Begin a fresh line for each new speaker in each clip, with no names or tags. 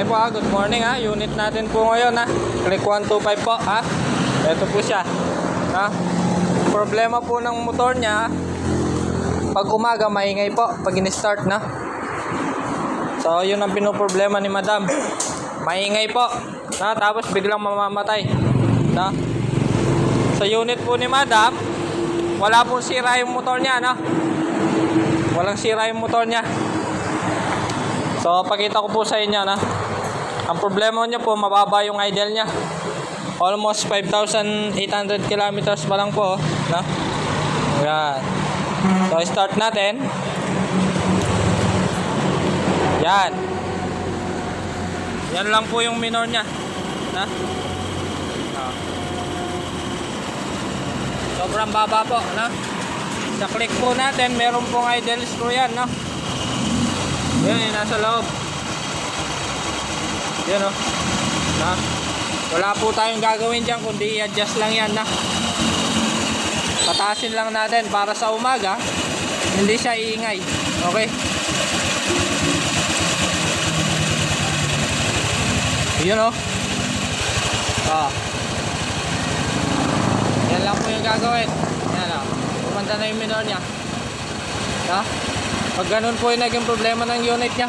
Okay po ha, good morning ha. Unit natin po ngayon ha. Click 125 po ha. Ito po siya. Ha? Problema po ng motor niya. Pag umaga, maingay po. Pag in-start na. So, yun ang pinoproblema ni madam. Maingay po. Na, tapos biglang mamamatay. Na? Sa unit po ni madam, wala pong sira yung motor niya, no? Walang sira yung motor niya. So, pakita ko po sa inyo, na. Ang problema niya po, mababa yung idle niya. Almost 5,800 kilometers pa lang po, no? Yan. So, start natin. Yan. Yan lang po yung minor niya. Na? Ah. Sobrang baba po, no? Sa click po natin, meron pong idle screw yan, no? Yan, nasa loob. Yan, oh. Na? Wala po tayong gagawin dyan, kundi i-adjust lang yan, na? Pataasin lang natin para sa umaga, hindi siya iingay. Okay? Yun, oh. Ah. Yan lang po yung gagawin. Yan, oh. Kumanda na yung minor niya. Ha? Pag ganun po yung naging problema ng unit niya.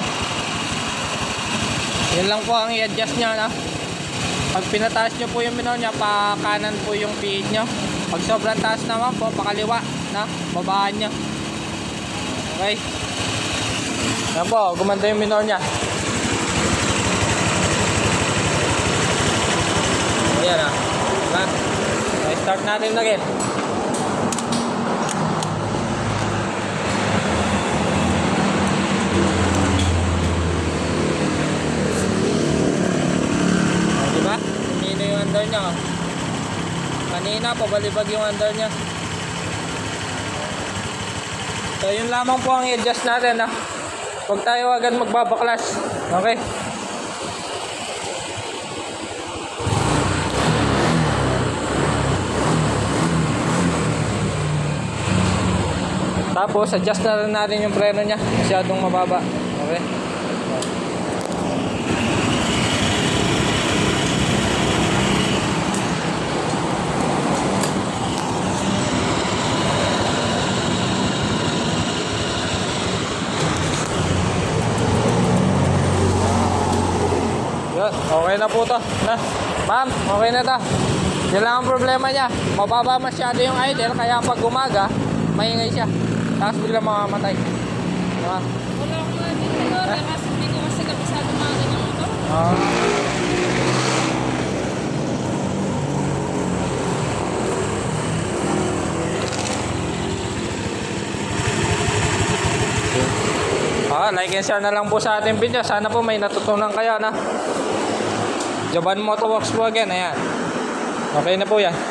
Yan lang po ang i-adjust niya na. Pag pinataas niyo po yung minor niya, pa kanan po yung PH niyo. Pag sobrang taas naman po, pakaliwa na, babaan niya. Okay? Yan po, gumanda yung minor niya. Ayan ah. Start natin again. Oh, diba? Kanina yung under niya. oh. Kanina, pabalibag yung under niya. So, yun lamang po ang i-adjust natin. Ha? Huwag tayo agad magbabaklas. Okay? Tapos, adjust na rin natin yung preno niya. Masyadong mababa. Okay? Yun, okay na po to. Na, ma'am, okay na to. Yan lang ang problema niya. Mababa masyado yung idle, kaya pag umaga, maingay siya. Tapos biglang mamamatay. Diba?
Wala akong mga dito, kasi hindi ko kasi kabisado mga ganyang motor.
Ah. Ah, like and share na lang po sa ating video. Sana po may natutunan kayo na. Japan Motorworks po again. Ayan. Okay na po yan.